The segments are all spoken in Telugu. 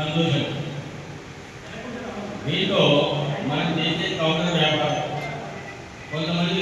సంతోషం. వీటిలో మనం చేసే కౌంటర్ వ్యాపారం. కొంతమంది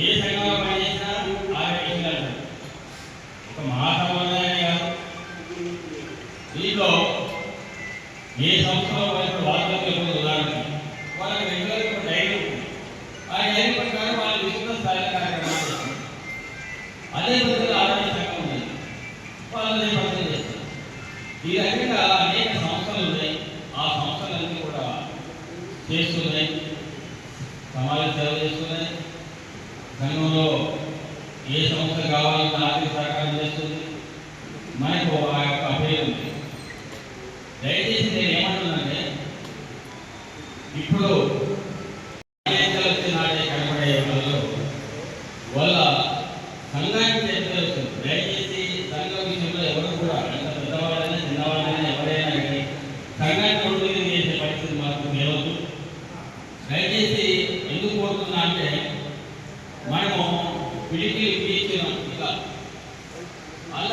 ఏ సంఘంలో సంఘంలో ఏ సంస్థ కావాలన్నా ఆర్థిక సహకారం చేస్తుంది? మనకు ఆ యొక్క పేరు ఉంది. దయచేసి నేను ఏమంటున్నానంటే ఇప్పుడు ಅಲ್ಲ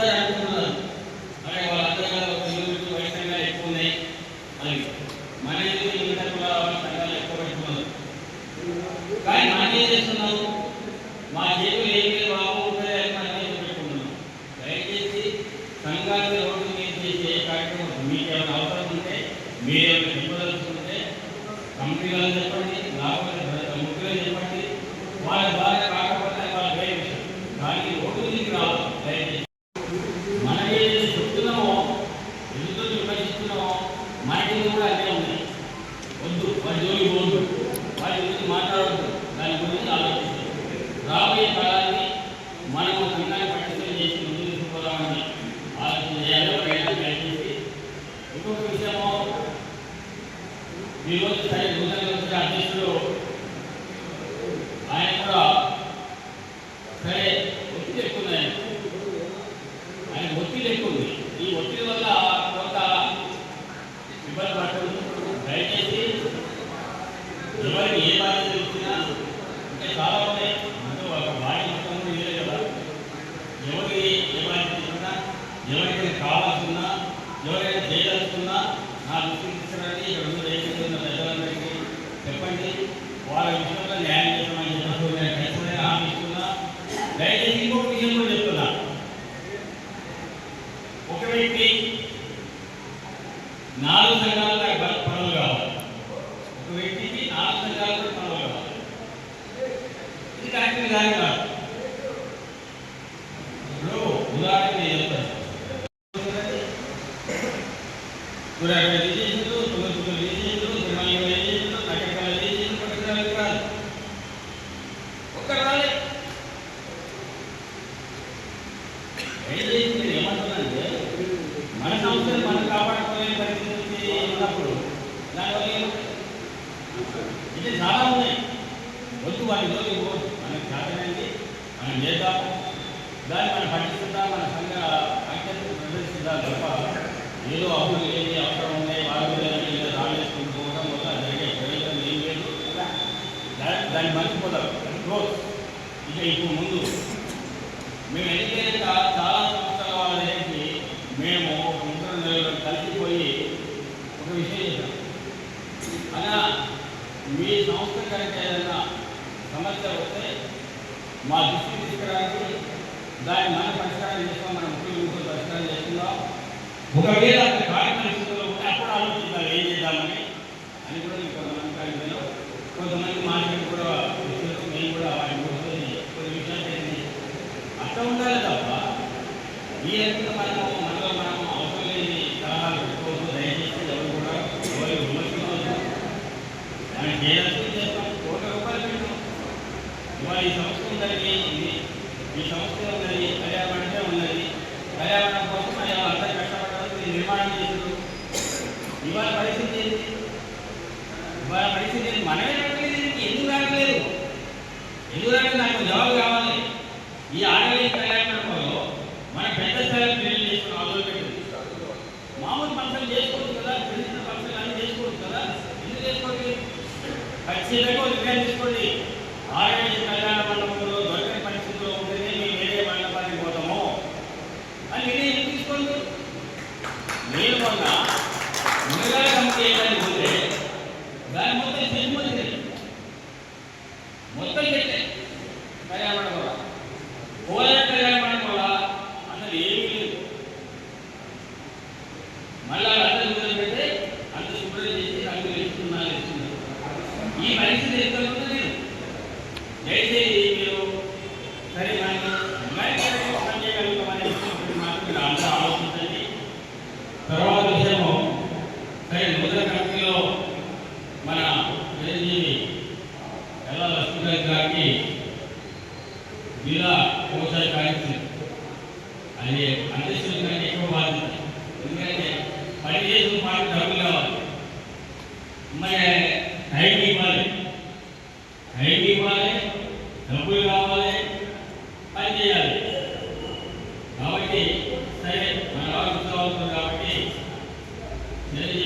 నాలుగు సంఘాలు పనులు కావాలి. ఒక వ్యక్తికి నాలుగు సంఘాలు పనులు కావాలి. ఇది కరెక్ట్ కాదు కాదు? ఉదాహరణ ఇది చాలా ఉన్నాయి. వద్దు వాటి రోజు మనకు చేతనైంది మనం చేద్దాం దాన్ని మనం పట్టిస్తుందాం మన సంఘ ఐక్యతను ప్రదర్శిద్దాం తప్ప ఏదో అప్పులు లేని అవసరం ఉన్నాయి వాళ్ళు లేదని ఏదో రాలేసుకుని పోవడం వల్ల జరిగే ప్రయోజనం ఏం లేదు. దాన్ని మర్చిపోతారు. క్లోజ్ ఇక ఇప్పుడు ముందు. మేము ఎన్నికైన చాలా సంస్థ ఏదైనా సమస్య వస్తే మా దృష్టికి తీసుకురావడానికి దాన్ని మనం పరిష్కారం చేస్తాం మన ముఖ్యమంత్రితో పరిష్కారం చేస్తున్నాం. ఒకవేళ కార్యక్రమంలో ఉంటే అప్పుడు ఆలోచించాలి ఏం చేద్దామని. అని కూడా నేను కొంతమంది కార్యక్రమంలో కొంతమంది మార్కెట్ కూడా నేను కూడా ఆయన కొన్ని విషయాలు చేసి అట్లా ఉండాలి తప్ప ఈ అంతా మనము మనలో మనము అవసరం లేని సలహాలు పెట్టుకోవచ్చు. దయచేసి ఎవరు కూడా ఎవరు విమర్శించవచ్చు మనం చేయాల్సి మరి ఈ సంస్కృతం జరిగే ఇది. ఈ సంస్కృతం జరిగే పర్యావరణమే ఉన్నది. పర్యావరణం కోసం అయ్యా అందరూ కష్టపడడానికి నిర్మాణం చేశారు ఇవాళ పరిస్థితి ఏంటి? ఇవాళ పరిస్థితి మనమే రావట్లేదు దీనికి. ఎందుకు రావట్లేదు? ఎందుకు రావట్లేదు? నాకు జవాబు కావాలి. ఈ ఆడవేది పర్యావరణంలో మన పెద్ద స్థాయిలో పెళ్ళి చేసుకుని ఆలోచన పెట్టింది మామూలు పనులు చేసుకోవచ్చు కదా? చిన్న చిన్న పనులు అన్నీ చేసుకోవచ్చు కదా? ఎందుకు చేసుకోవచ్చు ఖచ్చితంగా ఒక నిర్ణయం తీసుకోండి. ஆயிரத்தி கல்யாணம்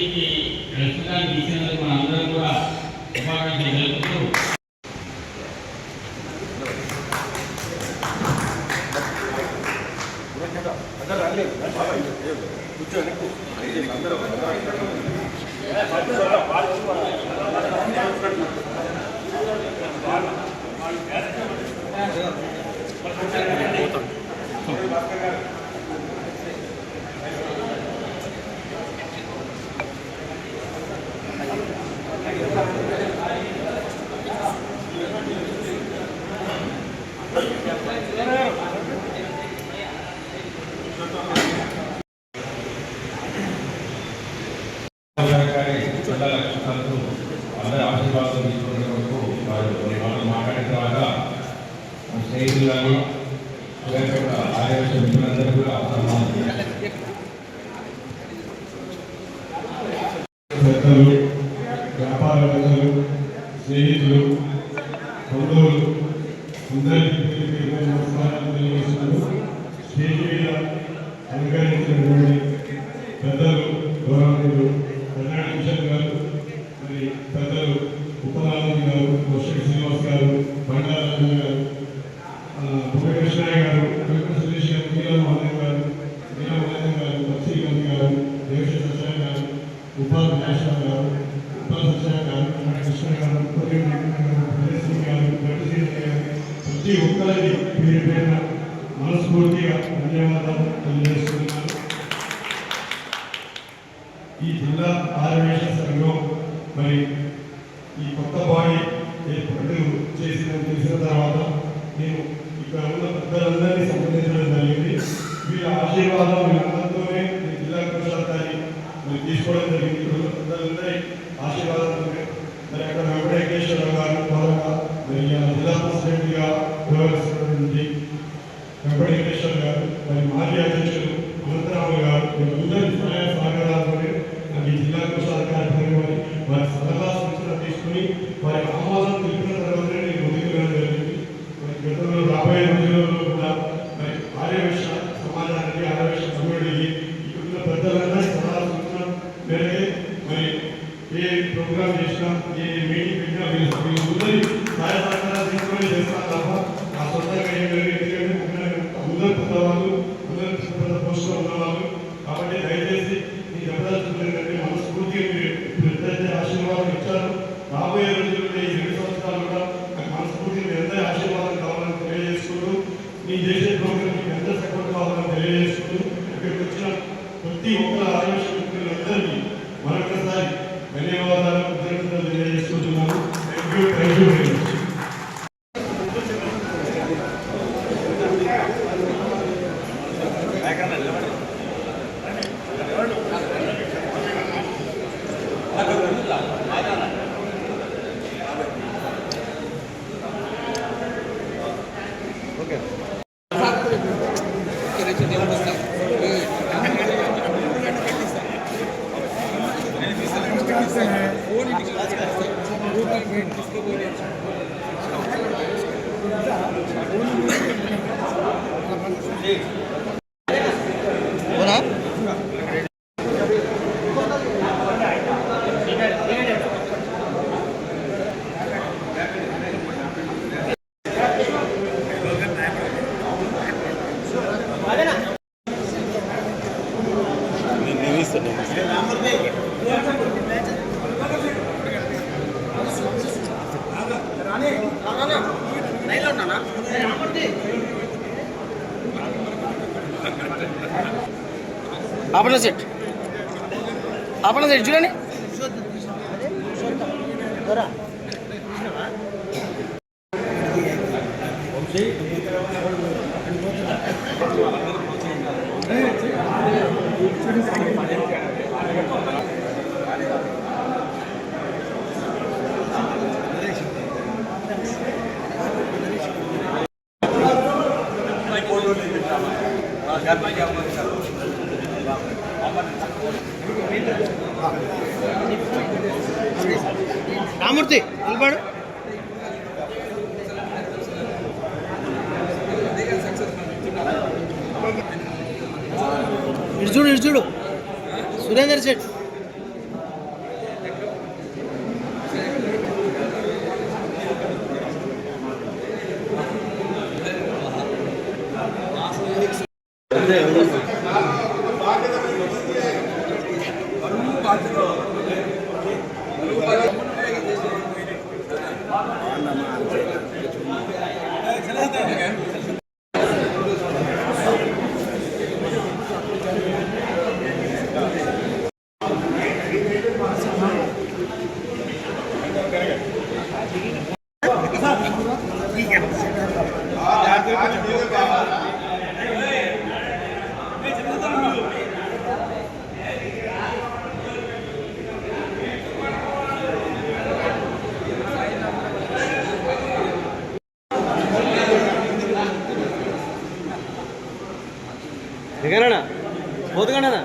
ఇది ప్రస్తుతానికి ఇచ్చినందుకు మనందరం కూడా ఉపాధి పెద్దలు వ్యాపారవేత్తలు స్నేహితులు బంధువులు అందరికీ నమస్కారాలు తెలియజేస్తున్నారు స్టేజ్ మీద అలంకరించినటువంటి పెద్దలు గౌరవనీయులు కళ్యాణ మిషన్ గారు మరి పెద్దలు ఉపనాథన్ గారు శ్రీనివాస్ గారు ప్రతి ఒక్కరిని పేరు పేర మనస్ఫూర్తిగా ధన్యవాదాలు తెలియజేస్తున్నారు ఈ జిల్లా ఆరవేశ సంఘం మరి cantando আপনার সেট আপনার সেট জুড়ে নেই రామూర్తి నిలబడు. ఇటు చూడు ఇటు చూడు. సురేందర్ శెట్టి. పోతుగండనా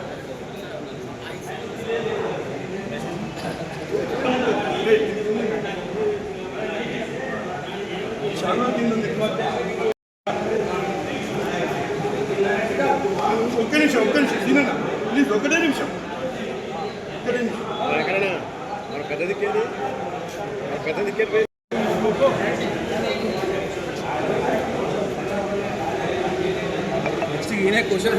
ఒక్క నిమిషం ఒక్క నిమిషం తిననా ప్లీజ్ ఒకటే నిమిషం. ఒకటే నిమిషం. పెద్ద దిక్కేది పెద్ద నెక్స్ట్ ఈయన క్వశ్చన్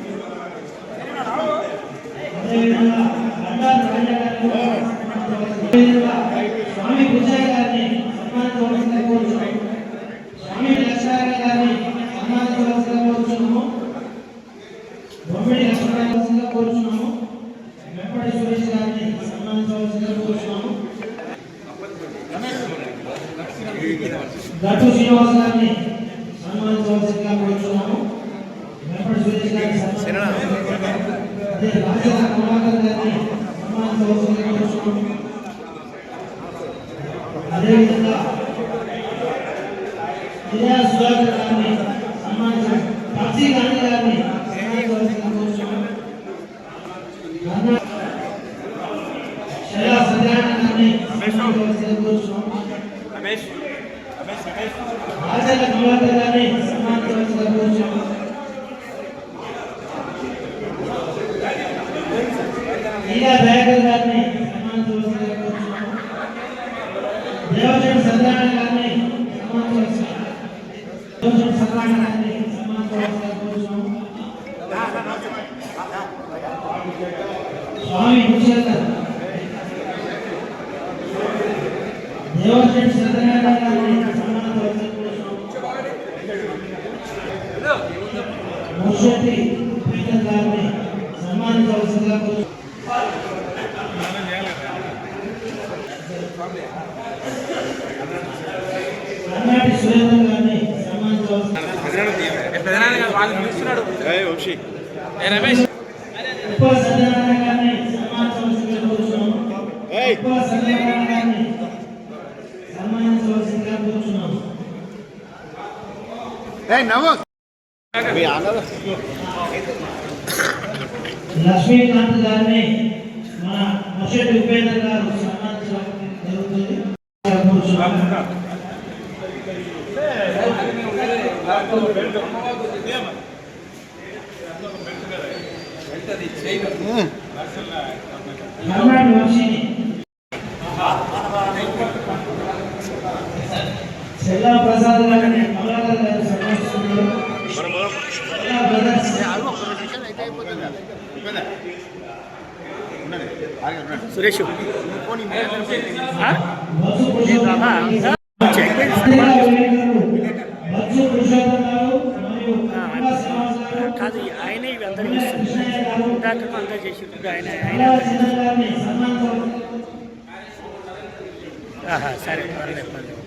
అదే ఈరా దయాకర్ గారిని సన్మానించవలసిందిగా కోరుచున్నాము దేవదేవుడు సత్యనారాయణ గారిని సన్మానించవలసిందిగా దేవదేవుడు సత్యనారాయణ లక్ష్మీకాంత్ గారిని మన మొషటి ఉపేంద్ర గారు సన్మానించడం జరుగుతుంది. సెల్లా ప్రసాద్ గారిని కమలాకర్ గారు బ్రదర్స్ సురేష్ కృష్ణయ్య గారు, ఇందాక అంతా చేసి ఆయన ఆయన సరే పర్లేదు పర్లేదు.